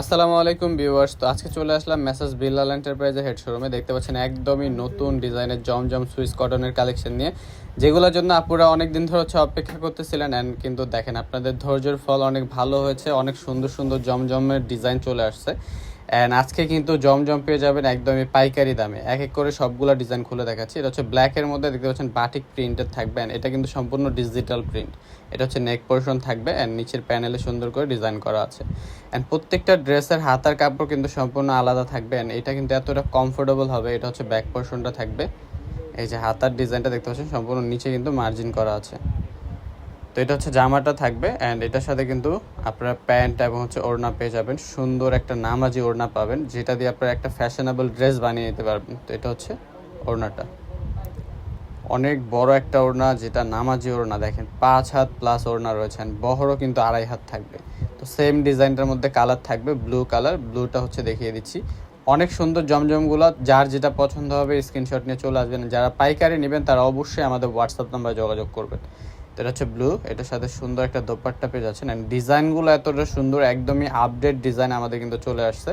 আসসালামু আলাইকুম ভিউয়ার্স। তো আজকে চলে আসলাম মেসেজ বিল্লাল এন্টারপ্রাইজের হেড শোরুমে। দেখতে পাচ্ছেন একদমই নতুন ডিজাইনের জমজম সুইস কটনের কালেকশন নিয়ে। যেগুলোর জন্য আপুরা অনেক দিন ধরে হচ্ছে অপেক্ষা করতেছিলেন অ্যান্ড কিন্তু দেখেন আপনাদের ধৈর্যের ফল অনেক ভালো হয়েছে, অনেক সুন্দর সুন্দর জমজমের ডিজাইন চলে আসছে। অ্যান্ড আজকে কিন্তু জমজম পেয়ে যাবেন একদমই পাইকারি দামে। এক এক করে সবগুলো ডিজাইন খুলে দেখাচ্ছি। এটা হচ্ছে ব্ল্যাকের মধ্যে দেখতে পাচ্ছেন বাটিক প্রিন্টের থাকবে। And এটা কিন্তু সম্পূর্ণ ডিজিটাল প্রিন্ট এটা হচ্ছে নেক পোর্শন থাকবে অ্যান্ড নিচের প্যানেলে সুন্দর করে ডিজাইন করা আছে। অ্যান্ড প্রত্যেকটা ড্রেসের হাতার কাপড় কিন্তু সম্পূর্ণ আলাদা থাকবে। অ্যান্ড এটা কিন্তু এতটা কমফোর্টেবল হবে। এটা হচ্ছে ব্যাক পোর্শনটা থাকবে। এই যে হাতার ডিজাইনটা দেখতে পাচ্ছেন, সম্পূর্ণ নিচে কিন্তু মার্জিন করা আছে। তো এটা হচ্ছে জামাটা থাকবে অ্যান্ড এটার সাথে কিন্তু আপনারা প্যান্ট এবং হচ্ছে ওড়না পেয়ে যাবেন। সুন্দর একটা নামাজি ওড়না পাবেন, যেটা দিয়ে আপনারা একটা ফ্যাশনেবল ড্রেস বানিয়ে নিতে পারবেন। তো এটা হচ্ছে ওড়নাটা। অনেক বড় একটা ওড়না, যেটা নামাজি ওড়না, দেখেন, পাঁচ হাত প্লাস ওড়না রয়েছে বহরও কিন্তু আড়াই হাত থাকবে। তো সেম ডিজাইনটার মধ্যে কালার থাকবে ব্লু কালার ব্লুটা হচ্ছে দেখিয়ে দিচ্ছি। অনেক সুন্দর জমজমগুলো, যার যেটা পছন্দ হবে স্ক্রিনশট নিয়ে চলে আসবেন। যারা পাইকারি নেবেন, তারা অবশ্যই আমাদের হোয়াটসঅ্যাপ নাম্বারে যোগাযোগ করবেন। এটা হচ্ছে ব্লু এটার সাথে সুন্দর একটা দোপাট্টা পেয়ে যাচ্ছেন। অ্যান্ড ডিজাইনগুলো এতটা সুন্দর, একদমই আপডেট ডিজাইন আমাদের কিন্তু চলে আসছে।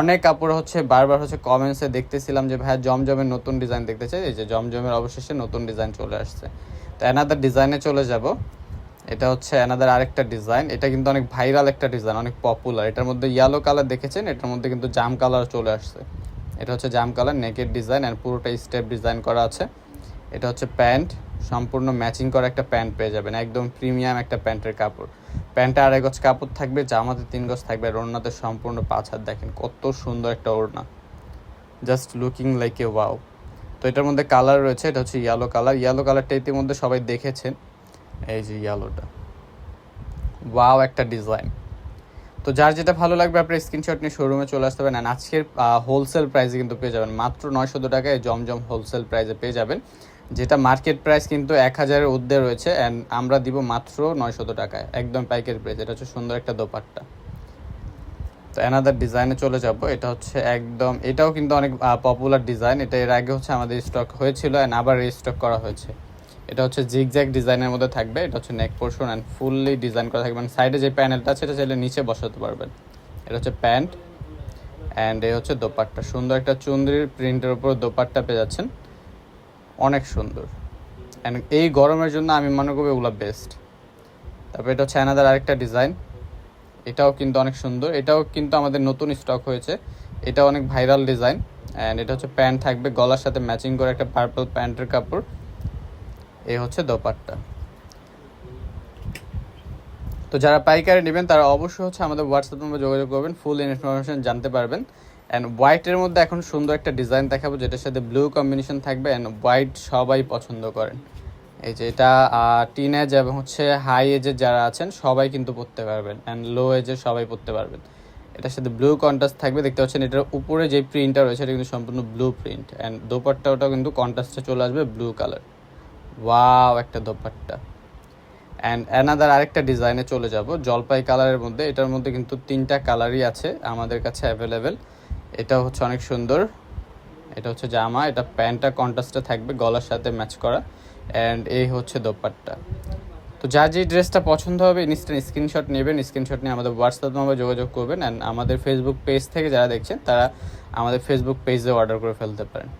অনেক কাপড় হচ্ছে, বারবার হচ্ছে কমেন্টসে দেখতেছিলাম যে, ভাইয়া, জমজমের নতুন ডিজাইন দেখতে চাই? এই যে, জমজমের অবশেষে নতুন ডিজাইন চলে আসছে। তো অ্যানাদার ডিজাইনে চলে যাব। এটা হচ্ছে অ্যানাদার আরেকটা ডিজাইন এটা কিন্তু অনেক ভাইরাল একটা ডিজাইন অনেক পপুলার এটার মধ্যে ইয়েলো কালার দেখেছেন, এটার মধ্যে কিন্তু জাম কালার চলে আসছে। এটা হচ্ছে জাম কালার নেকের ডিজাইন অ্যান্ড পুরোটা স্টেপ ডিজাইন করা আছে। এটা হচ্ছে প্যান্ট। সম্পূর্ণ ম্যাচিং করা একটা প্যান্ট পেয়ে যাবেন। একদম প্রিমিয়াম একটা প্যান্টের কাপড়। প্যান্টে আড়াই গজ কাপড় থাকবে, জামাতে তিন গজ থাকবে, আর ওড়নাতে সম্পূর্ণ পাঁচ হাত। দেখেন কত সুন্দর একটা ওড়না। Just looking like a wow তো এটার মধ্যে কালার রয়েছে, এটা হচ্ছে ইয়েলো কালার ইয়েলো কালারটা ইতিমধ্যে সবাই দেখেছেন। এই যে ইয়েলোটা ওয়াও একটা ডিজাইন তো যার যেটা ভালো লাগবে, আপনার স্ক্রিনশট নিয়ে শোরুমে চলে আসতে পারেন। আজকের হোলসেল প্রাইসে কিন্তু পেয়ে যাবেন। মাত্র নয়শো টাকায় জমজম হোলসেল প্রাইসে পেয়ে যাবেন। যেটা মার্কেট প্রাইস কিন্তু এক হাজারের ঊর্ধ্বে রয়েছে অ্যান্ড আমরা দিব মাত্র নয়শত টাকায়, একদম পাইকারি প্রাইস এটা হচ্ছে সুন্দর একটা দোপাট্টা। তো অ্যানাদার ডিজাইনে চলে যাব, এটা হচ্ছে একদম, এটাও কিন্তু অনেক পপুলার ডিজাইন এটা এর আগে হচ্ছে আমাদের স্টক হয়েছিল অ্যান্ড আবার রিস্টক করা হয়েছে। এটা হচ্ছে জিগজ্যাগ ডিজাইনের মধ্যে থাকবে, এটা হচ্ছে neck portion and fully design করা থাকবে মানে সাইডে যে প্যানেলটা আছে, এটা চাইলে নিচে বসাতে পারবেন। এটা হচ্ছে প্যান্ট অ্যান্ড এই হচ্ছে দোপাট্টা। সুন্দর একটা চুন্দ্রির প্রিন্টের উপর দোপাট্টা পেয়ে যাচ্ছেন। অনেক সুন্দর। অ্যান্ড এই গরমের জন্য আমি মনে করব এগুলো বেস্ট তারপর এটা হচ্ছে অ্যানাদার আরেকটা ডিজাইন এটাও কিন্তু অনেক সুন্দর। এটাও কিন্তু আমাদের নতুন স্টক হয়েছে। এটা অনেক ভাইরাল ডিজাইন অ্যান্ড এটা হচ্ছে প্যান্ট থাকবে, গলার সাথে ম্যাচিং করে একটা পার্পল প্যান্টের কাপড়। এই হচ্ছে দোপাট্টা। তো যারা পাইকারি নেবেন, তারা অবশ্যই হচ্ছে আমাদের হোয়াটসঅ্যাপ নম্বরে যোগাযোগ করবেন। ফুল ইনফরমেশন জানতে পারবেন। অ্যান্ড হোয়াইটের মধ্যে এখন সুন্দর একটা ডিজাইন দেখাবো, যেটার সাথে ব্লু কম্বিনেশন থাকবে অ্যান্ড হোয়াইট সবাই পছন্দ করেন। এই যে এটা টিন এজ এবং হচ্ছে হাই এজের যারা আছেন, সবাই কিন্তু পরতে পারবেন। অ্যান্ড লো এজের সবাই পরতে পারবেন। এটার সাথে ব্লু কন্ট্রাস্ট থাকবে, দেখতে পাচ্ছেন এটার উপরে যে প্রিন্টটা রয়েছে, এটা কিন্তু সম্পূর্ণ ব্লু প্রিন্ট অ্যান্ড দোপাট্টা ওটাও কিন্তু কন্ট্রাস্টে চলে আসবে ব্লু কালার ওয়াও একটা দোপাট্টা। অ্যান্ড অ্যানাদার আরেকটা ডিজাইনে চলে যাব, জলপাই কালারের মধ্যে। এটার মধ্যে কিন্তু তিনটা কালারই আছে আমাদের কাছে অ্যাভেলেবেল এটা হচ্ছে অনেক সুন্দর। এটা হচ্ছে জামা, এটা প্যান্টটা কন্ট্রাস্টে থাকবে, গলার সাথে ম্যাচ করা। অ্যান্ড এই হচ্ছে দোপাট্টা। তো যার যে ড্রেসটা পছন্দ হবে ইনস্ট্যান্ট স্ক্রিনশট নেবেন স্ক্রিনশট নিয়ে আমাদের হোয়াটসঅ্যাপ নম্বরে যোগাযোগ করবেন। অ্যান্ড আমাদের ফেসবুক পেজ থেকে যারা দেখছেন, তারা আমাদের ফেসবুক পেজে অর্ডার করে ফেলতে পারেন।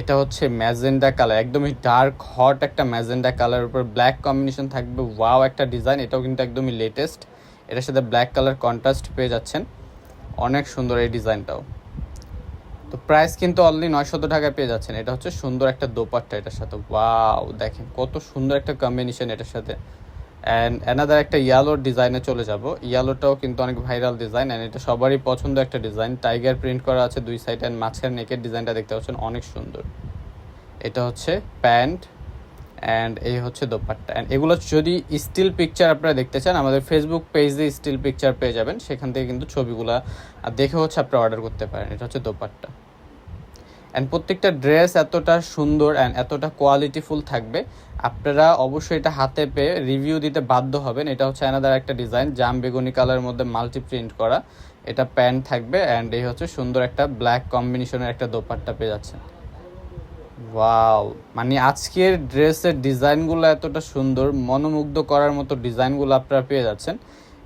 এটা হচ্ছে ম্যাজেন্ডা কালার একদমই ডার্ক হট একটা ম্যাজেন্ডা কালার উপর ব্ল্যাক কম্বিনেশন থাকবে। ওয়াও একটা ডিজাইন এটাও কিন্তু একদমই লেটেস্ট এটার সাথে ব্ল্যাক কালার কন্ট্রাস্ট পেয়ে যাচ্ছেন। অনেক সুন্দর এই ডিজাইনটাও। তো প্রাইস কিন্তু অলরেডি নয়শত টাকায় পেয়ে যাচ্ছেন। এটা হচ্ছে সুন্দর একটা দোপাট্টা এটার সাথে। ওয়াও, দেখেন কত সুন্দর একটা কম্বিনেশন এটার সাথে। অ্যান্ড অ্যানাদার একটা ইয়ালোর ডিজাইনে চলে যাব। ইয়ালোটাও কিন্তু অনেক ভাইরাল ডিজাইন অ্যান্ড এটা সবারই পছন্দ একটা ডিজাইন টাইগার প্রিন্ট করা আছে দুই সাইড অ্যান্ড মাঝখানে নেকের ডিজাইনটা দেখতে পাচ্ছেন, অনেক সুন্দর। এটা হচ্ছে প্যান্ট অ্যান্ড এই হচ্ছে দোপাট্টা। অ্যান্ড এগুলো যদি স্টিল পিকচার আপনারা দেখতে চান, আমাদের ফেসবুক পেজে স্টিল পিকচার পেয়ে যাবেন। সেখান থেকে কিন্তু ছবিগুলো দেখে হচ্ছে আপনারা অর্ডার করতে পারেন। এটা হচ্ছে দোপাট্টা। অ্যান্ড প্রত্যেকটা ড্রেস এতটা সুন্দর অ্যান্ড এতটা কোয়ালিটিফুল থাকবে। আপনারা অবশ্যই এটা হাতে পেয়ে রিভিউ দিতে বাধ্য হবেন। এটা হচ্ছে অ্যানাদার একটা ডিজাইন জাম বেগুনি কালারের মধ্যে মাল্টি প্রিন্ট করা। এটা প্যান্ট থাকবে অ্যান্ড এই হচ্ছে সুন্দর একটা ব্ল্যাক কম্বিনেশনের একটা দোপাট্টা পেয়ে যাচ্ছেন। ওয়াও মানে আজকের ড্রেসের ডিজাইনগুলো এতটা সুন্দর মনোমুগ্ধ করার মতো ডিজাইনগুলো আপনারা পেয়ে যাচ্ছেন।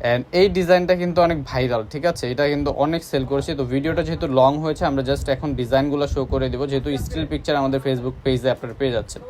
অ্যান্ড এই ডিজাইনটা কিন্তু অনেক ভাইরাল, ঠিক আছে? এটা কিন্তু অনেক সেল করেছে। তো ভিডিওটা যেহেতু লং হয়েছে, আমরা জাস্ট এখন ডিজাইনগুলো শো করে দেবো। যেহেতু স্টিল পিকচার আমাদের ফেসবুক পেজে আপনারা পেয়ে যাচ্ছেন।